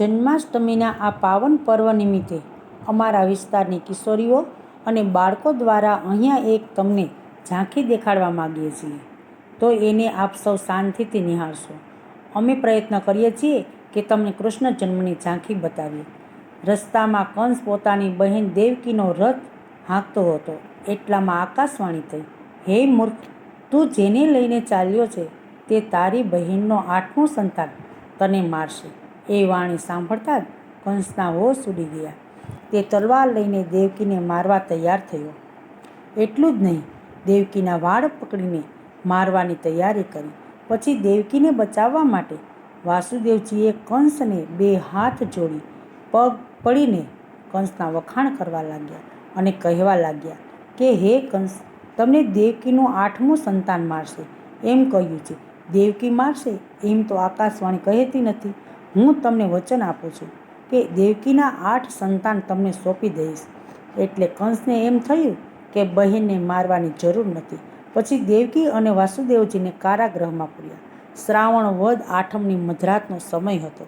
જન્માષ્ટમીના આ પાવન પર્વ નિમિત્તે અમારા વિસ્તારની કિશોરીઓ અને બાળકો દ્વારા અહીંયા એક તમને ઝાંખી દેખાડવા માગીએ છીએ. તો એને આપ સૌ શાંતિથી નિહાળશો. અમે પ્રયત્ન કરીએ છીએ કે તમને કૃષ્ણ જન્મની ઝાંખી બતાવીએ. રસ્તામાં કંસ પોતાની બહેન દેવકીનો રથ હાંકતો હતો. એટલામાં આકાશવાણી થઈ. હે મૂર્ખ, તું જેને લઈને ચાલ્યો છે તે તારી બહેનનો આઠમો સંતાન તને મારશે. એ વાણી સાંભળતા જ કંસના હોશ ઉડી ગયા. તે તલવાર લઈને દેવકીને મારવા તૈયાર થયો. એટલું જ નહીં, દેવકીના વાળ પકડીને મારવાની તૈયારી કરી. પછી દેવકીને બચાવવા માટે વાસુદેવજીએ કંસને બે હાથ જોડી પગ પડીને કંસના વખાણ કરવા લાગ્યા અને કહેવા લાગ્યા કે, હે કંસ, તમને દેવકીનું આઠમું સંતાન મારશે. એમ કહ્યું છે. દેવકી મારશે? એમ તો આકાશવાણી કહેતી નથી. હું તમને વચન આપું છું કે દેવકીના આઠ સંતાન તમને સોંપી દઈશ. એટલે કંસને એમ થયું કે બહેનને મારવાની જરૂર નથી. પછી દેવકી અને વાસુદેવજીને કારાગૃહમાં પૂર્યા. શ્રાવણ વદ આઠમની મધરાતનો સમય હતો.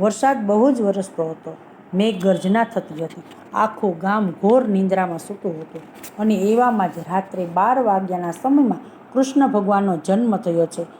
વરસાદ બહુ જ વરસતો હતો. મેઘ ગર્જના થતી હતી. આખું ગામ ઘોર નિંદ્રામાં સૂતું હતું. અને એવામાં જ રાત્રે બાર વાગ્યાના સમયમાં કૃષ્ણ ભગવાનનો જન્મ થયો છે.